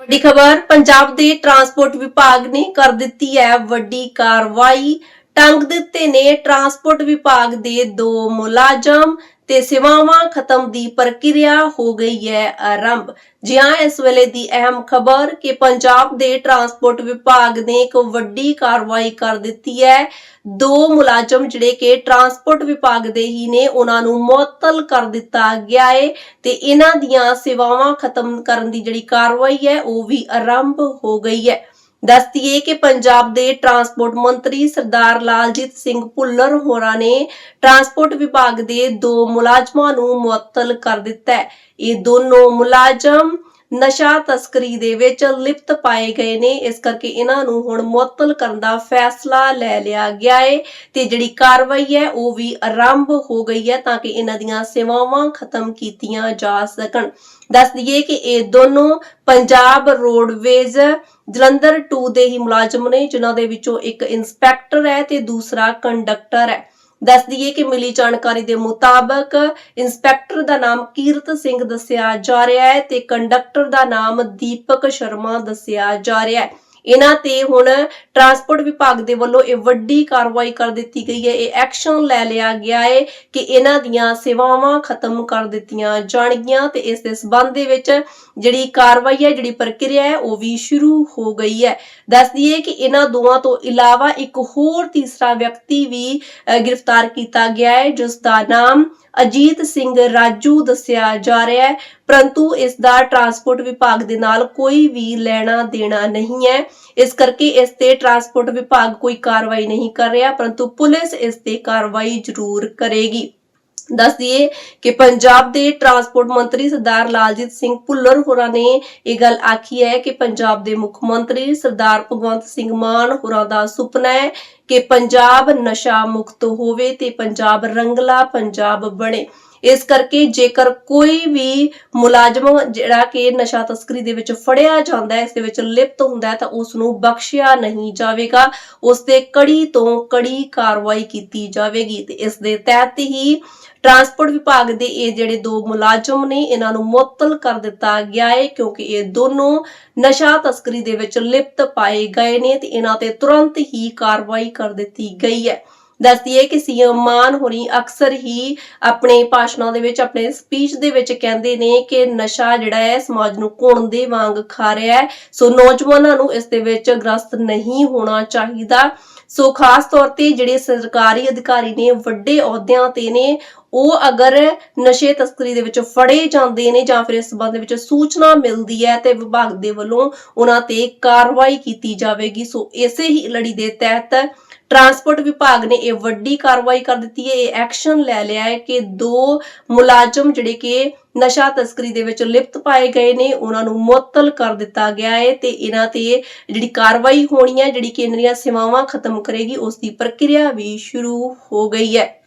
ਵੱਡੀ ਖਬਰ, ਪੰਜਾਬ ਦੇ ਟਰਾਂਸਪੋਰਟ ਵਿਭਾਗ ਨੇ ਕਰ ਦਿੱਤੀ ਹੈ ਵੱਡੀ ਕਾਰਵਾਈ। ਟੰਗ ਦਿੱਤੇ ਨੇ ਟਰਾਂਸਪੋਰਟ ਵਿਭਾਗ ਦੇ ਦੋ ਮੁਲਾਜ਼ਮ ਤੇ ਸੇਵਾਵਾਂ ਖਤਮ ਦੀ ਪ੍ਰਕਿਰਿਆ ਹੋ ਗਈ ਹੈ ਆਰੰਭ। ਜੀ ਹਾਂ ਇਸ ਵੇਲੇ ਦੀ ਅਹਿਮ ਖਬਰ ਕਿ ਪੰਜਾਬ ਦੇ ਟਰਾਂਸਪੋਰਟ ਵਿਭਾਗ ਨੇ ਇੱਕ ਵੱਡੀ ਕਾਰਵਾਈ ਕਰ ਦਿੱਤੀ ਹੈ। ਦੋ ਮੁਲਾਜ਼ਮ ਜਿਹੜੇ ਕਿ ਟਰਾਂਸਪੋਰਟ ਵਿਭਾਗ ਦੇ ਹੀ ਨੇ, ਉਹਨਾਂ ਨੂੰ ਮੁਅੱਤਲ ਕਰ ਦਿੱਤਾ ਗਿਆ ਹੈ ਤੇ ਇਹਨਾਂ ਦੀਆਂ ਸੇਵਾਵਾਂ ਖਤਮ ਕਰਨ ਦੀ ਜਿਹੜੀ ਕਾਰਵਾਈ ਹੈ, ਉਹ ਵੀ ਆਰੰਭ ਹੋ ਗਈ ਹੈ। ਦੱਸ ਕਿ ਪੰਜਾਬ ਦੇ ਟਰਾਂਸਪੋਰਟ ਮੰਤਰੀ ਸਰਦਾਰ ਲਾਲਜੀਤ ਸਿੰਘ ਭੁੱਲਰ ਹੋਰਾਂ ਨੇ ਟਰਾਂਸਪੋਰਟ ਵਿਭਾਗ ਦੇ ਦੋ ਮੁਲਾਜ਼ਮਾਂ ਨੂੰ ਮੁਅੱਤਲ ਕਰ ਦਿੱਤਾ ਹੈ। ਇਹ ਦੋਨੋਂ ਮੁਲਾਜ਼ਮ ਨਸ਼ਾ ਤਸਕਰੀ ਦੇ ਵਿੱਚ ਲਿਪਤ ਪਾਏ ਗਏ ਨੇ। ਇਸ ਕਰਕੇ ਇਹਨਾਂ ਨੂੰ ਹੁਣ ਮੁਅੱਤਲ ਕਰਨ ਦਾ ਫੈਸਲਾ ਲੈ ਲਿਆ ਗਿਆ ਹੈ ਤੇ ਜਿਹੜੀ ਕਾਰਵਾਈ ਹੈ ਉਹ ਵੀ ਆਰੰਭ ਹੋ ਗਈ ਹੈ ਤਾਂ ਕਿ ਇਹਨਾਂ ਦੀਆਂ ਸੇਵਾਵਾਂ ਖਤਮ ਕੀਤੀਆਂ ਜਾ ਸਕਣ। ਦੱਸ ਦਈਏ ਕਿ ਇਹ ਦੋਨੋਂ ਪੰਜਾਬ ਰੋਡਵੇਜ਼ ਜਲੰਧਰ 2 ਦੇ ਹੀ ਮੁਲਾਜ਼ਮ ਨੇ, ਜਿਨ੍ਹਾਂ ਦੇ ਵਿੱਚੋਂ ਇੱਕ ਇੰਸਪੈਕਟਰ ਹੈ ਤੇ ਦੂਸਰਾ ਕੰਡਕਟਰ ਹੈ। ਦੱਸ ਦਈਏ ਕਿ ਮਿਲੀ ਜਾਣਕਾਰੀ ਦੇ ਮੁਤਾਬਕ ਇੰਸਪੈਕਟਰ ਦਾ ਨਾਮ ਕੀਰਤ ਸਿੰਘ ਦੱਸਿਆ ਜਾ ਰਿਹਾ ਹੈ ਤੇ ਕੰਡਕਟਰ ਦਾ ਨਾਮ ਦੀਪਕ ਸ਼ਰਮਾ ਦੱਸਿਆ ਜਾ ਰਿਹਾ ਹੈ। ਇਹਨਾਂ ਤੇ ਹੁਣ ਟਰਾਂਸਪੋਰਟ ਵਿਭਾਗ ਦੇ ਵੱਲੋਂ ਇਹ ਵੱਡੀ ਕਾਰਵਾਈ ਕਰ ਦਿੱਤੀ ਗਈ ਹੈ। ਇਹ ਐਕਸ਼ਨ ਲੈ ਲਿਆ ਗਿਆ ਹੈ ਕਿ ਇਹਨਾਂ ਦੀਆਂ ਸੇਵਾਵਾਂ ਖਤਮ ਕਰ ਦਿੱਤੀਆਂ ਜਾਣਗੀਆਂ ਤੇ ਇਸ ਦੇ ਸਬੰਧ ਦੇ ਵਿੱਚ ਜਿਹੜੀ ਕਾਰਵਾਈ ਹੈ, ਜਿਹੜੀ ਪ੍ਰਕਿਰਿਆ ਹੈ, ਉਹ ਵੀ ਸ਼ੁਰੂ ਹੋ ਗਈ ਹੈ। ਦੱਸ ਦਈਏ ਕਿ ਇਹਨਾਂ ਦੋਵਾਂ ਤੋਂ ਇਲਾਵਾ ਇੱਕ ਹੋਰ ਤੀਸਰਾ ਵਿਅਕਤੀ ਵੀ ਗ੍ਰਿਫਤਾਰ ਕੀਤਾ ਗਿਆ ਹੈ ਜਿਸ ਦਾ ਨਾਮ ਅਜੀਤ ਸਿੰਘ ਰਾਜੂ ਦੱਸਿਆ ਜਾ ਰਿਹਾ ਹੈ, ਪਰੰਤੂ ਇਸ ਦਾ ਟਰਾਂਸਪੋਰਟ ਵਿਭਾਗ ਦੇ ਨਾਲ ਕੋਈ ਵੀ ਲੈਣਾ ਦੇਣਾ ਨਹੀਂ ਹੈ। ਇਸ ਕਰਕੇ ਇਸ ਤੇ ਟਰਾਂਸਪੋਰਟ ਵਿਭਾਗ ਕੋਈ ਕਾਰਵਾਈ ਨਹੀਂ ਕਰ ਰਿਹਾ, ਪਰੰਤੂ ਪੁਲਿਸ ਇਸ ਤੇ ਕਾਰਵਾਈ ਜ਼ਰੂਰ ਕਰੇਗੀ। ਦੱਸ ਦਈਏ ਕਿ ਪੰਜਾਬ ਦੇ ਟਰਾਂਸਪੋਰਟ ਮੰਤਰੀ ਸਰਦਾਰ ਲਾਲਜੀਤ ਸਿੰਘ ਭੁੱਲਰ ਹੋਰਾਂ ਨੇ ਇਹ ਗੱਲ ਆਖੀ ਹੈ ਕਿ ਪੰਜਾਬ ਦੇ ਮੁੱਖ ਮੰਤਰੀ ਸਰਦਾਰ ਭਗਵੰਤ ਸਿੰਘ ਮਾਨ ਹੋਰਾਂ ਦਾ ਸੁਪਨਾ ਹੈ ਕਿ ਪੰਜਾਬ ਨਸ਼ਾ ਮੁਕਤ ਹੋਵੇ ਤੇ ਪੰਜਾਬ ਰੰਗਲਾ ਪੰਜਾਬ ਬਣੇ। ਇਸ ਕਰਕੇ ਜੇਕਰ ਕੋਈ ਵੀ ਮੁਲਾਜ਼ਮ ਜਿਹੜਾ ਕਿ ਨਸ਼ਾ ਤਸਕਰੀ ਦੇ ਵਿੱਚ ਫੜਿਆ ਜਾਂਦਾ ਹੈ, ਇਸ ਦੇ ਵਿੱਚ ਲਿਪਤ ਹੁੰਦਾ ਹੈ, ਤਾਂ ਉਸ ਨੂੰ ਬਖਸ਼ਿਆ ਨਹੀਂ ਜਾਵੇਗਾ। ਉਸ ਤੇ ਕੜੀ ਤੋਂ ਕੜੀ ਕਾਰਵਾਈ ਕੀਤੀ ਜਾਵੇਗੀ ਤੇ ਇਸ ਦੇ ਤਹਿਤ ਹੀ ਟਰਾਂਸਪੋਰਟ ਵਿਭਾਗ ਦੇ ਇਹ ਜਿਹੜੇ ਦੋ ਮੁਲਾਜ਼ਮ ਨੇ, ਇਹਨਾਂ ਨੂੰ ਮੁਅੱਤਲ ਕਰ ਦਿੱਤਾ ਗਿਆ ਹੈ ਕਿਉਂਕਿ ਇਹ ਦੋਨੋਂ ਨਸ਼ਾ ਤਸਕਰੀ ਦੇ ਵਿੱਚ ਲਿਪਤ ਪਾਏ ਗਏ ਨੇ ਤੇ ਇਹਨਾਂ ਤੇ ਤੁਰੰਤ ਹੀ ਕਾਰਵਾਈ ਕਰ ਦਿੱਤੀ ਗਈ ਹੈ। ਦੱਸਦੀ ਹੈ ਕਿ ਸੀਐਮ ਮਾਨ ਹੋਣੀ ਅਕਸਰ ਹੀ ਆਪਣੇ ਭਾਸ਼ਣਾਂ ਦੇ ਵਿੱਚ, ਆਪਣੇ ਸਪੀਚ ਦੇ ਵਿੱਚ ਕਹਿੰਦੇ ਨੇ ਕਿ ਨਸ਼ਾ ਜਿਹੜਾ ਹੈ, ਸਮਾਜ ਨੂੰ ਘੁਣ ਦੇ ਵਾਂਗ ਖਾ ਰਿਹਾ ਹੈ। ਸੋ ਨੌਜਵਾਨਾਂ ਨੂੰ ਇਸ ਦੇ ਵਿੱਚ ਗ੍ਰਸਤ ਨਹੀਂ ਹੋਣਾ ਚਾਹੀਦਾ। ਸੋ ਖਾਸ ਤੌਰ ਤੇ ਜਿਹੜੇ ਸਰਕਾਰੀ ਅਧਿਕਾਰੀ ਨੇ, ਵੱਡੇ ਅਹੁਦਿਆਂ ਤੇ ਨੇ ਉਹ ਅਗਰ ਨਸ਼ੇ ਤਸਕਰੀ ਦੇ ਵਿੱਚ ਫੜੇ ਜਾਂਦੇ ਨੇ ਜਾਂ ਫਿਰ ਇਸ ਸੰਬੰਧ ਵਿੱਚ ਸੂਚਨਾ ਮਿਲਦੀ ਹੈ ਤੇ ਵਿਭਾਗ ਦੇ ਵੱਲੋਂ ਉਹਨਾਂ ਤੇ ਕਾਰਵਾਈ ਕੀਤੀ ਜਾਵੇਗੀ। ਸੋ ਇਸੇ ਹੀ ਲੜੀ ਦੇ ਤਹਿਤ ਟਰਾਂਸਪੋਰਟ ਵਿਭਾਗ ਨੇ ਇਹ ਵੱਡੀ ਕਾਰਵਾਈ ਕਰ ਦਿੱਤੀ ਹੈ। ਇਹ ਐਕਸ਼ਨ ਲੈ ਲਿਆ ਹੈ ਕਿ ਦੋ ਮੁਲਾਜ਼ਮ ਜਿਹੜੇ ਕਿ ਨਸ਼ਾ ਤਸਕਰੀ ਦੇ ਵਿੱਚ ਲਿਪਤ ਪਾਏ ਗਏ ਨੇ, ਉਹਨਾਂ ਨੂੰ ਮੁਅੱਤਲ ਕਰ ਦਿੱਤਾ ਗਿਆ ਹੈ ਤੇ ਇਹਨਾਂ ਤੇ ਜਿਹੜੀ ਕਾਰਵਾਈ ਹੋਣੀ ਹੈ, ਜਿਹੜੀ ਕੇਂਦਰੀਆਂ ਸੇਵਾਵਾਂ ਖਤਮ ਕਰੇਗੀ, ਉਸ ਦੀ ਪ੍ਰਕਿਰਿਆ ਵੀ ਸ਼ੁਰੂ ਹੋ ਗਈ ਹੈ।